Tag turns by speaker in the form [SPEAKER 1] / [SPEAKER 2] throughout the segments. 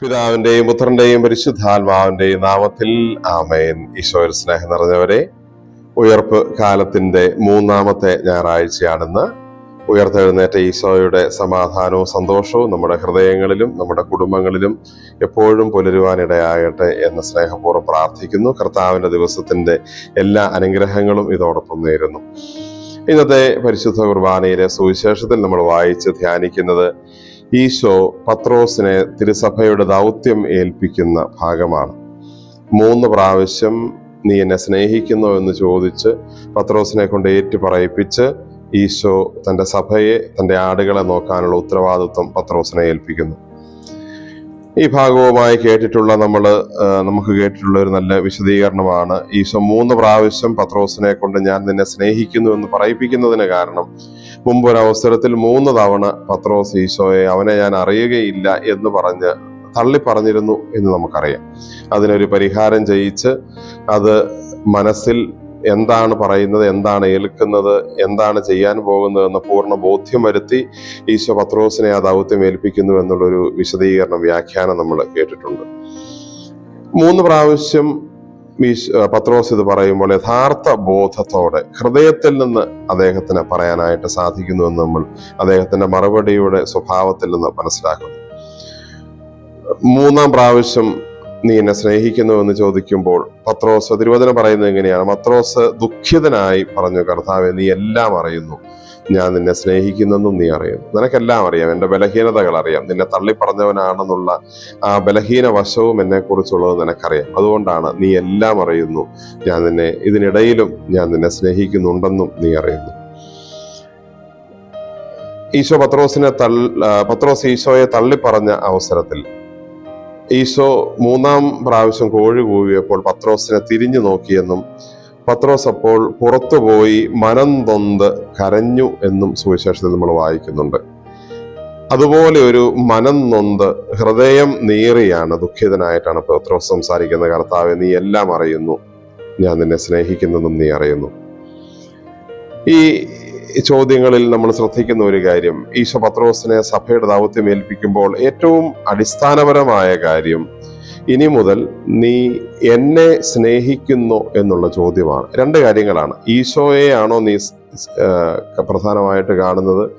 [SPEAKER 1] പിതാവിന്റെയും പുത്രന്റെയും പരിശുദ്ധാത്മാവിന്റെയും നാമത്തിൽ ആമയൻ ഈശോയിൽ സ്നേഹം നിറഞ്ഞവരെ ഉയർപ്പ് കാലത്തിന്റെ മൂന്നാമത്തെ ഞായറാഴ്ചയാണെന്ന്. ഉയർത്തെഴുന്നേറ്റ ഈശോയുടെ സമാധാനവും സന്തോഷവും നമ്മുടെ ഹൃദയങ്ങളിലും നമ്മുടെ കുടുംബങ്ങളിലും എപ്പോഴും പുലരുവാനിടയാകട്ടെ എന്ന് സ്നേഹപൂർവം പ്രാർത്ഥിക്കുന്നു. കർത്താവിന്റെ ദിവസത്തിന്റെ എല്ലാ അനുഗ്രഹങ്ങളും ഇതോടൊപ്പം നേരുന്നു. ഇന്നത്തെ പരിശുദ്ധ കുർബാനയിലെ സുവിശേഷത്തിൽ നമ്മൾ വായിച്ച് ധ്യാനിക്കുന്നത് ഈശോ പത്രോസിനെ തിരുസഭയുടെ ദൗത്യം ഏൽപ്പിക്കുന്ന ഭാഗമാണ്. മൂന്ന് പ്രാവശ്യം നീ എന്നെ സ്നേഹിക്കുന്നു എന്ന് ചോദിച്ച് പത്രോസിനെ കൊണ്ട് ഏറ്റു പറയിപ്പിച്ച് ഈശോ തന്റെ സഭയെ തന്റെ ആടുകളെ നോക്കാനുള്ള ഉത്തരവാദിത്വം പത്രോസിനെ ഏൽപ്പിക്കുന്നു. ഈ ഭാഗവുമായി കേട്ടിട്ടുള്ള നമ്മൾ നമുക്ക് കേട്ടിട്ടുള്ള ഒരു നല്ല വിശദീകരണമാണ്. ഈശോ മൂന്ന് പ്രാവശ്യം പത്രോസിനെ കൊണ്ട് ഞാൻ നിന്നെ സ്നേഹിക്കുന്നു എന്ന് പറയിപ്പിക്കുന്നതിന് കാരണം മുമ്പ് ഒരു അവസരത്തിൽ മൂന്ന് തവണ പത്രോസ് ഈശോയെ അവനെ ഞാൻ അറിയുകയില്ല എന്ന് പറഞ്ഞ് തള്ളി പറഞ്ഞിരുന്നു എന്ന് നമുക്കറിയാം. അതിനൊരു പരിഹാരം ചെയ്യിച്ച് അത് മനസ്സിൽ എന്താണ് പറയുന്നത് എന്താണ് ഏൽക്കുന്നത് എന്താണ് ചെയ്യാൻ പോകുന്നതെന്ന് പൂർണ ബോധ്യം വരുത്തി ഈശോ പത്രോസിനെ ആ ദൗത്യം ഏൽപ്പിക്കുന്നു എന്നുള്ളൊരു വിശദീകരണം വ്യാഖ്യാനം നമ്മൾ കേട്ടിട്ടുണ്ട്. മൂന്ന് പ്രാവശ്യം പത്രോസ് ഇത് പറയുമ്പോൾ യഥാർത്ഥ ബോധത്തോടെ ഹൃദയത്തിൽ നിന്ന് അദ്ദേഹത്തിന് പറയാനായിട്ട് സാധിക്കുന്നു എന്ന് നമ്മൾ അദ്ദേഹത്തിന്റെ മറുപടിയുടെ സ്വഭാവത്തിൽ നിന്ന് മനസ്സിലാക്കുന്നു. മൂന്നാം പ്രാവശ്യം നീ എന്നെ സ്നേഹിക്കുന്നു എന്ന് ചോദിക്കുമ്പോൾ പത്രോസ് തിരുവചനം പറയുന്നത് എങ്ങനെയാണ് പത്രോസ് ദുഃഖിതനായി പറഞ്ഞു കർത്താവെ നീ എല്ലാം അറിയുന്നു. ഞാൻ നിന്നെ സ്നേഹിക്കുന്നെന്നും നീ അറിയുന്നു. നിനക്കെല്ലാം അറിയാം. എന്റെ ബലഹീനതകൾ അറിയാം. നിന്നെ തള്ളിപ്പറഞ്ഞവനാണെന്നുള്ള ആ ബലഹീന വശവും എന്നെ കുറിച്ചുള്ളത് നിനക്കറിയാം. അതുകൊണ്ടാണ് നീ എല്ലാം അറിയുന്നു. ഞാൻ നിന്നെ ഇതിനിടയിലും ഞാൻ നിന്നെ സ്നേഹിക്കുന്നുണ്ടെന്നും നീ അറിയുന്നു. ഈശോ പത്രോസിനെ തൾ പത്രോസ് ഈശോയെ തള്ളിപ്പറഞ്ഞ അവസരത്തിൽ ഈശോ മൂന്നാം പ്രാവശ്യം കോഴി കൂവിയപ്പോൾ പത്രോസിനെ തിരിഞ്ഞു നോക്കിയെന്നും പത്രോസ് അപ്പോൾ പുറത്തുപോയി മനം തൊന്ത് കരഞ്ഞു എന്നും സുവിശേഷത്തിൽ നമ്മൾ വായിക്കുന്നുണ്ട്. അതുപോലെ ഒരു മനം നൊന്ത് ഹൃദയം നീറിയാണ് ദുഃഖിതനായിട്ടാണ് പത്രോസ് സംസാരിക്കുന്ന കർത്താവ് നീ എല്ലാം അറിയുന്നു. ഞാൻ നിന്നെ സ്നേഹിക്കുന്നതും നീ അറിയുന്നു. ഈ ചോദ്യങ്ങളിൽ നമ്മൾ ശ്രദ്ധിക്കുന്ന ഒരു കാര്യം ഈശോ പത്രോസിനെ സഭയുടെ ദൗത്യം ഏൽപ്പിക്കുമ്പോൾ ഏറ്റവും അടിസ്ഥാനപരമായ കാര്യം ഇനി മുതൽ നീ എന്നെ സ്നേഹിക്കുന്നു എന്നുള്ള ചോദ്യമാണ്. രണ്ട് കാര്യങ്ങളാണ്. ഈശോയെയാണോ നീ പ്രധാനമായിട്ട് കാണുന്നത്?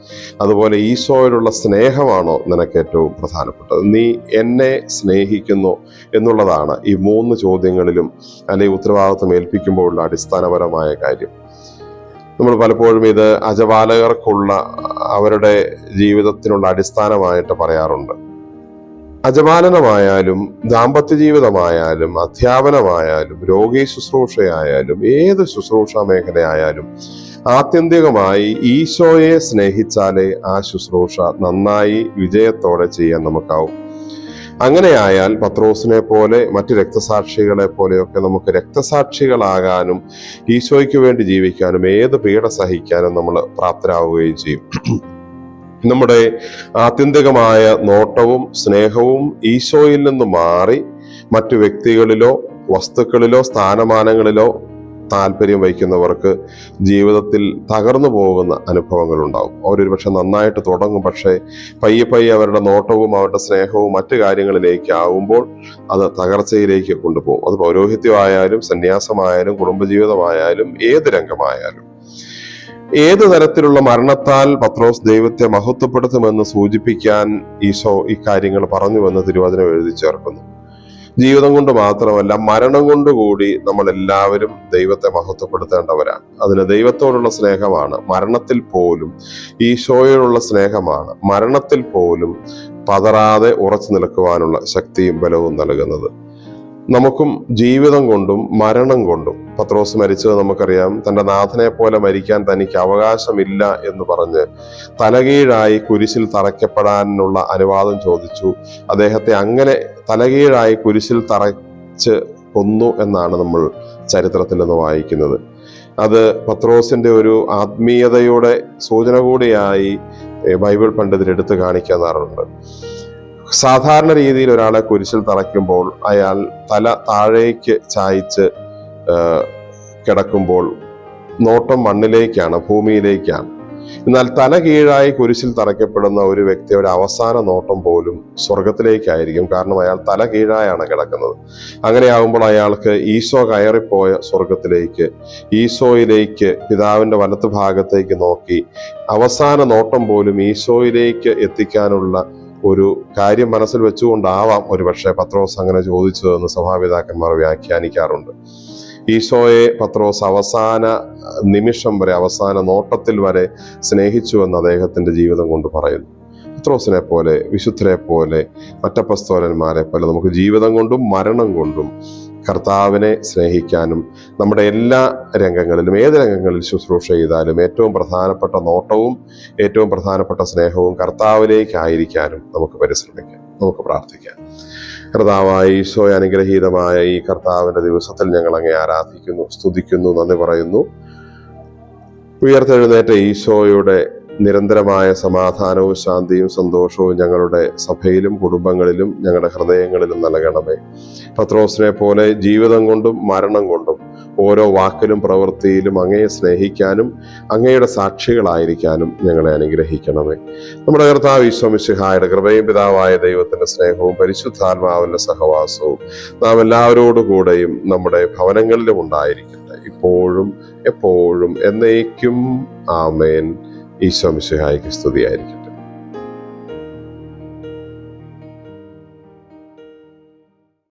[SPEAKER 1] അതുപോലെ ഈശോയിലുള്ള സ്നേഹമാണോ നിനക്ക് ഏറ്റവും പ്രധാനപ്പെട്ടത്? നീ എന്നെ സ്നേഹിക്കുന്നു എന്നുള്ളതാണ് ഈ മൂന്ന് ചോദ്യങ്ങളിലും അല്ലെങ്കിൽ ഉത്തരവാദിത്വം ഏൽപ്പിക്കുമ്പോഴുള്ള അടിസ്ഥാനപരമായ കാര്യം. നമ്മൾ പലപ്പോഴും ഇത് അജപാലകർക്കുള്ള അവരുടെ ജീവിതത്തിനുള്ള അടിസ്ഥാനമായിട്ട് പറയാറുണ്ട്. അജപാലനമായാലും ദാമ്പത്യ ജീവിതമായാലും അധ്യാപനമായാലും രോഗി ശുശ്രൂഷയായാലും ഏത് ശുശ്രൂഷ മേഖലയായാലും ആത്യന്തികമായി ഈശോയെ സ്നേഹിച്ചാലേ ആ ശുശ്രൂഷ നന്നായി വിജയത്തോടെ ചെയ്യാൻ നമുക്കാവും. അങ്ങനെയായാൽ പത്രോസിനെ പോലെ മറ്റ് രക്തസാക്ഷികളെ പോലെയൊക്കെ നമുക്ക് രക്തസാക്ഷികളാകാനും ഈശോയ്ക്ക് വേണ്ടി ജീവിക്കാനും ഏത് പീഡ സഹിക്കാനും നമ്മൾ പ്രാപ്തരാവുകയും ചെയ്യും. നമ്മുടെ ആത്യന്തികമായ നോട്ടവും സ്നേഹവും ഈശോയിൽ നിന്ന് മാറി മറ്റു വ്യക്തികളിലോ വസ്തുക്കളിലോ സ്ഥാനമാനങ്ങളിലോ താല്പര്യം വഹിക്കുന്നവർക്ക് ജീവിതത്തിൽ തകർന്നു പോകുന്ന അനുഭവങ്ങൾ ഉണ്ടാവും അവരൊരു പക്ഷെ നന്നായിട്ട് തുടങ്ങും. പക്ഷേ പയ്യെ പയ്യെ അവരുടെ നോട്ടവും അവരുടെ സ്നേഹവും മറ്റു കാര്യങ്ങളിലേക്ക് ആവുമ്പോൾ അത് തകർച്ചയിലേക്ക് കൊണ്ടുപോകും. അത് പൗരോഹിത്യമായാലും സന്യാസമായാലും കുടുംബജീവിതമായാലും ഏത് രംഗമായാലും. ഏത് തരത്തിലുള്ള മരണത്താൽ പത്രോസ് ദൈവത്തെ മഹത്വപ്പെടുത്തുമെന്ന് സൂചിപ്പിക്കാൻ ഈശോ ഇക്കാര്യങ്ങൾ പറഞ്ഞുവെന്ന് തിരുവചനം എഴുതി ചേർക്കുന്നു. ജീവിതം കൊണ്ട് മാത്രമല്ല മരണം കൊണ്ടുകൂടി നമ്മൾ എല്ലാവരും ദൈവത്തെ മഹത്വപ്പെടുത്തേണ്ടവരാണ്. അതിന് ദൈവത്തോടുള്ള സ്നേഹമാണ്. മരണത്തിൽ പോലും ഈശോയോടുള്ള സ്നേഹമാണ്. മരണത്തിൽ പോലും പതറാതെ ഉറച്ചു നിൽക്കുവാനുള്ള ശക്തിയും ബലവും നൽകുന്നത്. നമുക്കും ജീവിതം കൊണ്ടും മരണം കൊണ്ടും പത്രോസ് മരിച്ചത് നമുക്കറിയാം. തന്റെ നാഥനെ പോലെ മരിക്കാൻ തനിക്ക് അവകാശമില്ല എന്ന് പറഞ്ഞ് തലകീഴായി കുരിശിൽ തറയ്ക്കപ്പെടാനുള്ള അനുവാദം ചോദിച്ചു. അദ്ദേഹത്തെ അങ്ങനെ തലകീഴായി കുരിശിൽ തറച്ച് കൊന്നു എന്നാണ് നമ്മൾ ചരിത്രത്തിൽ നിന്ന് വായിക്കുന്നത്. അത് പത്രോസിന്റെ ഒരു ആത്മീയതയുടെ സൂചന കൂടിയായി ബൈബിൾ പണ്ഡിതർ എടുത്തു കാണിക്കാറുണ്ട് സാധാരണ രീതിയിൽ ഒരാളെ കുരിശിൽ തറയ്ക്കുമ്പോൾ അയാൾ തല താഴേക്ക് ചായ്ച്ച് കിടക്കുമ്പോൾ നോട്ടം മണ്ണിലേക്കാണ് ഭൂമിയിലേക്കാണ്. എന്നാൽ തല കീഴായി കുരിശിൽ തറയ്ക്കപ്പെടുന്ന ഒരു വ്യക്തിയുടെ അവസാന നോട്ടം പോലും സ്വർഗത്തിലേക്കായിരിക്കും കാരണം അയാൾ തല കീഴായാണ് കിടക്കുന്നത്. അങ്ങനെയാകുമ്പോൾ അയാൾക്ക് ഈശോ കയറിപ്പോയ സ്വർഗത്തിലേക്ക് ഈശോയിലേക്ക് പിതാവിന്റെ വലത്ത് ഭാഗത്തേക്ക് നോക്കി അവസാന നോട്ടം പോലും ഈശോയിലേക്ക് എത്തിക്കാനുള്ള ഒരു കാര്യം മനസ്സിൽ വെച്ചുകൊണ്ടാവാം ഒരുപക്ഷെ പത്രോസ് അങ്ങനെ ചോദിച്ചതെന്ന് സഭാപിതാക്കന്മാർ വ്യാഖ്യാനിക്കാറുണ്ട്. ഈശോയെ പത്രോസ് അവസാന നിമിഷം വരെ അവസാന നോട്ടത്തിൽ വരെ സ്നേഹിച്ചുവെന്ന് അദ്ദേഹത്തിന്റെ ജീവിതം കൊണ്ട് പറയുന്നു. പത്രോസിനെ പോലെ വിശുദ്ധരെ പോലെ മറ്റപ്പസ്തോലന്മാരെ പോലെ നമുക്ക് ജീവിതം കൊണ്ടും മരണം കൊണ്ടും കർത്താവിനെ സ്നേഹിക്കാനും നമ്മുടെ എല്ലാ രംഗങ്ങളിലും ഏത് രംഗങ്ങളിൽ ശുശ്രൂഷ ചെയ്താലും ഏറ്റവും പ്രധാനപ്പെട്ട നോട്ടവും ഏറ്റവും പ്രധാനപ്പെട്ട സ്നേഹവും കർത്താവിലേക്കായിരിക്കാനും നമുക്ക് പരിശ്രമിക്കാം നമുക്ക് പ്രാർത്ഥിക്കാം. കർത്താവായ ഈശോ അനുഗ്രഹീതമായ ഈ കർത്താവിന്റെ ദിവസത്തിൽ ഞങ്ങൾ അങ്ങേ ആരാധിക്കുന്നു സ്തുതിക്കുന്നു നന്ദി പറയുന്നു. ഉയർത്തെഴുന്നേറ്റ ഈശോയുടെ നിരന്തരമായ സമാധാനവും ശാന്തിയും സന്തോഷവും ഞങ്ങളുടെ സഭയിലും കുടുംബങ്ങളിലും ഞങ്ങളുടെ ഹൃദയങ്ങളിലും നൽകണമേ. പത്രോസിനെ പോലെ ജീവിതം കൊണ്ടും മരണം കൊണ്ടും ഓരോ വാക്കിലും പ്രവൃത്തിയിലും അങ്ങയെ സ്നേഹിക്കാനും അങ്ങയുടെ സാക്ഷികളായിരിക്കാനും ഞങ്ങളെ അനുഗ്രഹിക്കണമേ. നമ്മുടെ കർത്താവ് ഈശ്വമിശിഹായുടെ കൃപയും പിതാവായ ദൈവത്തിന്റെ സ്നേഹവും പരിശുദ്ധാത്മാവിന്റെ സഹവാസവും നാം എല്ലാവരോടുകൂടെയും നമ്മുടെ ഭവനങ്ങളിലും ഉണ്ടായിരിക്കട്ടെ. ഇപ്പോഴും എപ്പോഴും എന്നേക്കും ആമേൻ. ഈശോ മിശിഹായിക്ക് സ്തുതിയായിരിക്കും.